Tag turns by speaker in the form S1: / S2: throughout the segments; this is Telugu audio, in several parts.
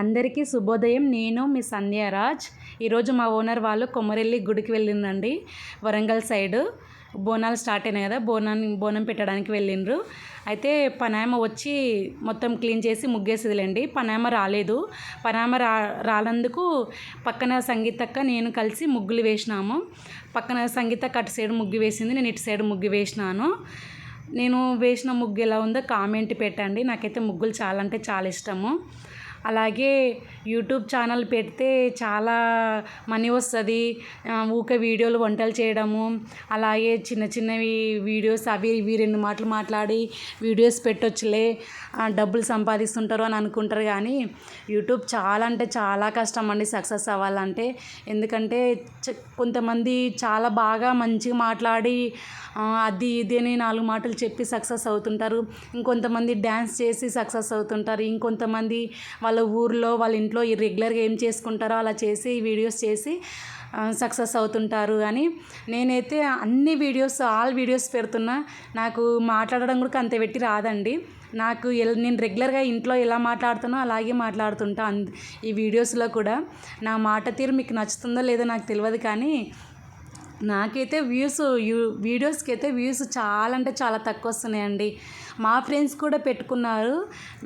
S1: అందరికీ శుభోదయం. నేను మీ సంధ్యారాజ్. ఈరోజు మా ఓనర్ వాళ్ళు కొమరెల్లి గుడికి వెళ్ళిందండి వరంగల్ సైడు. బోనాలు స్టార్ట్ అయినాయి కదా బోనాన్ని బోనం పెట్టడానికి వెళ్ళిండ్రు. అయితే పనాయమ వచ్చి మొత్తం క్లీన్ చేసి ముగ్గేసేదిలేండి. పనాయమ రాలేదు. పనాయమ రా రానందుకు పక్కన సంగీతక్క నేను కలిసి ముగ్గులు వేసినాము. పక్కన సంగీతక్క అటు సైడ్ ముగ్గు వేసింది నేను ఇటు సైడ్ ముగ్గు వేసినాను. నేను వేసిన ముగ్గు ఎలా ఉందో కామెంట్ పెట్టండి. నాకైతే ముగ్గులు చాలా అంటే చాలా ఇష్టము. అలాగే యూట్యూబ్ ఛానల్ పెడితే చాలా మనీ వస్తుంది. ఊరికే వీడియోలు వంటలు చేయడము అలాగే చిన్న చిన్నవి వీడియోస్ అవి ఇవి రెండు మాటలు మాట్లాడి వీడియోస్ పెట్టొచ్చులే డబ్బులు సంపాదిస్తుంటారు అని అనుకుంటారు కానీ యూట్యూబ్ చాలా అంటే చాలా కష్టం అండి సక్సెస్ అవ్వాలంటే. ఎందుకంటే కొంతమంది చాలా బాగా మంచిగా మాట్లాడి అది ఇది అని నాలుగు మాటలు చెప్పి సక్సెస్ అవుతుంటారు. ఇంకొంతమంది డ్యాన్స్ చేసి సక్సెస్ అవుతుంటారు. ఇంకొంతమంది వాళ్ళ వాళ్ళ ఊర్లో వాళ్ళ ఇంట్లో రెగ్యులర్గా ఏం చేసుకుంటారో అలా చేసి వీడియోస్ చేసి సక్సెస్ అవుతుంటారు కానీ నేనైతే అన్ని వీడియోస్ ఆల్ వీడియోస్ పెడుతున్నా. నాకు మాట్లాడడం కూడా అంత పెట్టి రాదండి. నాకు నేను రెగ్యులర్గా ఇంట్లో ఎలా మాట్లాడుతానో అలాగే మాట్లాడుతుంటా అంద- ఈ వీడియోస్లో కూడా. నా మాట తీరు మీకు నచ్చుతుందో లేదో నాకు తెలియదు కానీ నాకైతే వ్యూస్ యూ వీడియోస్కి అయితే వ్యూస్ చాలా అంటే చాలా తక్కువ వస్తున్నాయండి మా ఫ్రెండ్స్ కూడా పెట్టుకున్నారు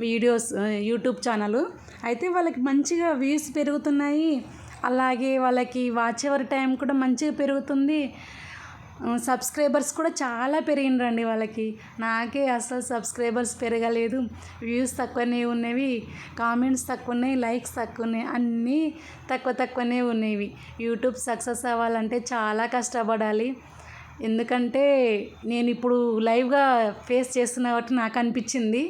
S1: వీడియోస్ యూట్యూబ్ ఛానల్. అయితే వాళ్ళకి మంచిగా వ్యూస్ పెరుగుతున్నాయి. అలాగే వాళ్ళకి వాచ్ అవర్ టైం కూడా మంచిగా పెరుగుతుంది. సబ్స్క్రైబర్స్ కూడా చాలా పెరిగినరండి వాళ్ళకి. నాకే అసలు సబ్స్క్రైబర్స్ పెరగలేదు. వ్యూస్ తక్కువనే ఉన్నవి కామెంట్స్ తక్కువ ఉన్నాయి లైక్స్ తక్కువ ఉన్నాయి అన్నీ తక్కువ తక్కువనే ఉన్నవి. యూట్యూబ్ సక్సెస్ అవ్వాలంటే చాలా కష్టపడాలి. ఎందుకంటే నేను ఇప్పుడు లైవ్గా ఫేస్ చేస్తున్న కాబట్టి నాకు అనిపించింది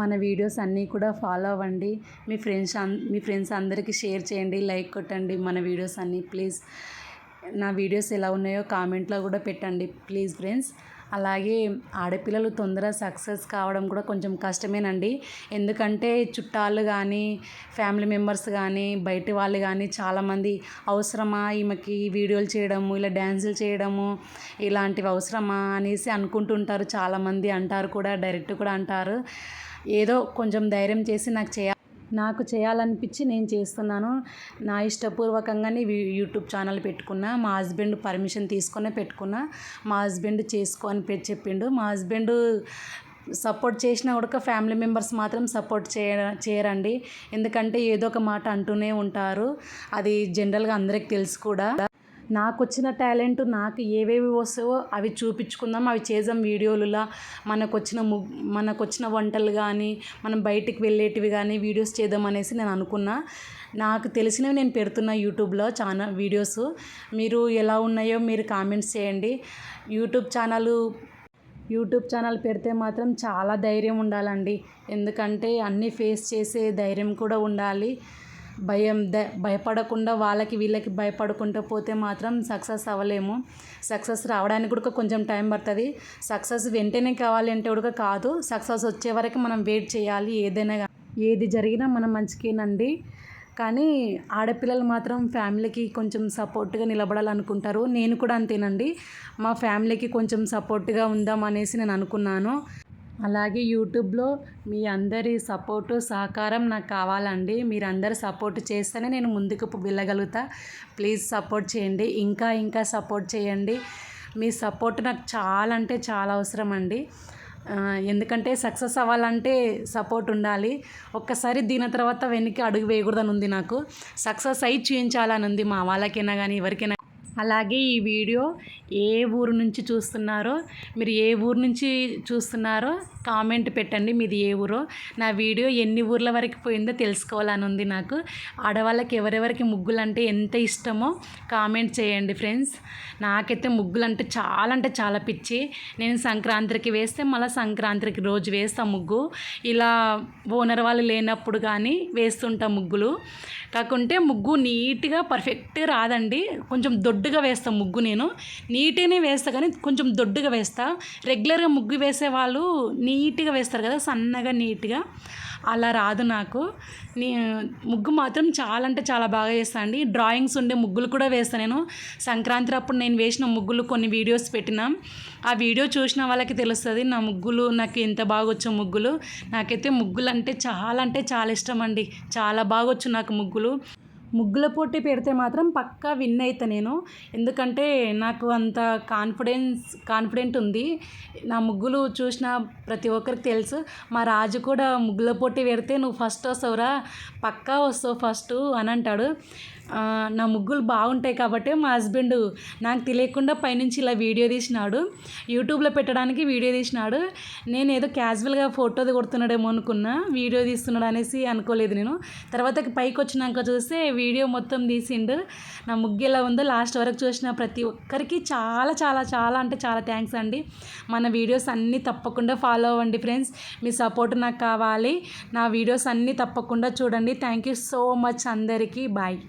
S1: మన వీడియోస్ అన్నీ కూడా ఫాలో అవ్వండి. మీ ఫ్రెండ్స్ మీ ఫ్రెండ్స్ అందరికీ షేర్ చేయండి లైక్ కొట్టండి మన వీడియోస్ అన్నీ. ప్లీజ్ నా వీడియోస్ ఎలా ఉన్నాయో కామెంట్లో కూడా పెట్టండి ప్లీజ్ ఫ్రెండ్స్. అలాగే ఆడపిల్లలు తొందర సక్సెస్ కావడం కూడా కొంచెం కష్టమేనండి. ఎందుకంటే చుట్టాలు కానీ ఫ్యామిలీ మెంబర్స్ కానీ బయట వాళ్ళు కానీ చాలామంది అవసరమా ఈమెకి వీడియోలు చేయడము ఇలా డ్యాన్సులు చేయడము ఇలాంటివి అవసరమా అనేసి అనుకుంటుంటారు చాలామంది అంటారు కూడా డైరెక్ట్ కూడా అంటారు. ఏదో కొంచెం ధైర్యం చేసి నాకు చేయ నాకు చేయాలనిపించి నేను చేస్తున్నాను. నా ఇష్టపూర్వకంగానే యూట్యూబ్ ఛానల్ పెట్టుకున్నా. మా హస్బెండ్ పర్మిషన్ తీసుకునే పెట్టుకున్నా. మా హస్బెండ్ చేసుకో అని పెట్టి చెప్పిండు. మా హస్బెండ్ సపోర్ట్ చేసినా కూడా ఫ్యామిలీ మెంబర్స్ మాత్రం సపోర్ట్ చేయ చేయరండి. ఎందుకంటే ఏదో ఒక మాట అంటూనే ఉంటారు. అది జనరల్గా అందరికి తెలుసు కూడా. నాకు వచ్చిన టాలెంట్ నాకు ఏవేవి వస్తావో అవి చూపించుకుందాం. అవి చేద్దాం వీడియోలులా. మనకు వచ్చిన ము మనకు వచ్చిన వంటలు కానీ మనం బయటికి వెళ్ళేటివి కానీ వీడియోస్ చేద్దాం అనేసి నేను అనుకున్నా. నాకు తెలిసినవి నేను పెడుతున్నా యూట్యూబ్లో చాలా వీడియోస్. మీరు ఎలా ఉన్నాయో మీరు కామెంట్స్ చేయండి. యూట్యూబ్ ఛానల్ యూట్యూబ్ ఛానల్ పెడితే మాత్రం చాలా ధైర్యం ఉండాలండి. ఎందుకంటే అన్నీ ఫేస్ చేసే ధైర్యం కూడా ఉండాలి. భయం ద భయపడకుండా వాళ్ళకి వీళ్ళకి భయపడకుండా పోతే మాత్రం సక్సెస్ అవ్వలేము. సక్సెస్ రావడానికి కూడా కొంచెం టైం పడుతుంది. సక్సెస్ వెంటనే కావాలి అంటే కూడా కాదు. సక్సెస్ వచ్చే వరకు మనం వెయిట్ చేయాలి ఏదైనా ఏది జరిగినా మనం మంచికేనండి కానీ ఆడపిల్లలు మాత్రం ఫ్యామిలీకి కొంచెం సపోర్ట్గా నిలబడాలనుకుంటారు. నేను కూడా అంతేనండి. మా ఫ్యామిలీకి కొంచెం సపోర్ట్గా ఉందాం అనేసి నేను అనుకున్నాను. అలాగే యూట్యూబ్లో మీ అందరి సపోర్టు సహకారం నాకు కావాలండి. మీరు అందరు సపోర్ట్ చేస్తేనే నేను ముందుకు వెళ్ళగలుగుతా. ప్లీజ్ సపోర్ట్ చేయండి. ఇంకా ఇంకా సపోర్ట్ చేయండి. మీ సపోర్ట్ నాకు చాలా అంటే చాలా అవసరం అండి ఎందుకంటే సక్సెస్ అవ్వాలంటే సపోర్ట్ ఉండాలి. ఒక్కసారి దీని తర్వాత వెనక్కి అడుగు వేయకూడదని ఉంది నాకు. సక్సెస్ అయి చూపించాలని ఉంది మా వాళ్ళకైనా కానీ ఎవరికైనా అలాగే ఈ వీడియో ఏ ఊరు నుంచి చూస్తున్నారో మీరు ఏ ఊరు నుంచి చూస్తున్నారో కామెంట్ పెట్టండి మీది ఏ ఊరో. నా వీడియో ఎన్ని ఊర్ల వరకు పోయిందో తెలుసుకోవాలని ఉంది నాకు. ఆడవాళ్ళకి ఎవరెవరికి ముగ్గులు అంటే ఎంత ఇష్టమో కామెంట్ చేయండి ఫ్రెండ్స్. నాకైతే ముగ్గులు అంటే చాలా అంటే చాలా పిచ్చి. నేను సంక్రాంతికి వేస్తే మళ్ళీ సంక్రాంతికి రోజు వేస్తా ముగ్గు. ఇలా ఓనర్ వాళ్ళు లేనప్పుడు కానీ వేస్తుంటా ముగ్గులు. కాకుంటే ముగ్గు నీట్గా పర్ఫెక్ట్ రాదండి. కొంచెం దొడ్డు దొడ్డుగా వేస్తాను ముగ్గు నేను. నీట్గానే వేస్తా కానీ కొంచెం దొడ్డుగా వేస్తా. రెగ్యులర్గా ముగ్గు వేసే వాళ్ళు నీట్గా వేస్తారు కదా సన్నగా నీట్గా. అలా రాదు నాకు. నీ ముగ్గు మాత్రం చాలా అంటే చాలా బాగా చేస్తాను అండి. డ్రాయింగ్స్ ఉండే ముగ్గులు కూడా వేస్తాను నేను. సంక్రాంతి అప్పుడు నేను వేసిన ముగ్గులు కొన్ని వీడియోస్ పెట్టినా. ఆ వీడియో చూసిన వాళ్ళకి తెలుస్తుంది నా ముగ్గులు నాకు ఎంత బాగా వచ్చో ముగ్గులు. నాకైతే ముగ్గులు అంటే చాలా అంటే చాలా ఇష్టం అండి. చాలా బాగా వచ్చు నాకు ముగ్గులు. ముగ్గుల పోటీ పెడితే మాత్రం పక్కా విన్ అవుతా నేను. ఎందుకంటే నాకు అంత కాన్ఫిడెన్స్ కాన్ఫిడెంట్ ఉంది. నా ముగ్గులు చూసిన ప్రతి ఒక్కరికి తెలుసు. మా రాజు కూడా ముగ్గుల పోటీ పెడితే నువ్వు ఫస్ట్ వస్తావురా పక్కా వస్తావు ఫస్ట్ అని అంటాడు. నా ముగ్గులు బాగుంటాయి కాబట్టి మా హస్బెండ్ నాకు తెలియకుండా పైనుంచి ఇలా వీడియో తీసినాడు. యూట్యూబ్లో పెట్టడానికి వీడియో తీసినాడు. నేను ఏదో క్యాజువల్గా ఫోటో కొడుతున్నాడేమో అనుకున్నా వీడియో తీస్తున్నాడు అనేసి అనుకోలేదు నేను. తర్వాత పైకి వచ్చినాక చూస్తే వీడియో మొత్తం తీసిండు. నా ముగ్గు ఎలా ఉందో లాస్ట్ వరకు చూసిన ప్రతి ఒక్కరికి చాలా చాలా చాలా అంటే చాలా థ్యాంక్స్ అండి. మన వీడియోస్ అన్నీ తప్పకుండా ఫాలో అవ్వండి ఫ్రెండ్స్. మీ సపోర్ట్ నాకు కావాలి. నా వీడియోస్ అన్నీ తప్పకుండా చూడండి. థ్యాంక్ యూ సో మచ్ అందరికీ. బాయ్.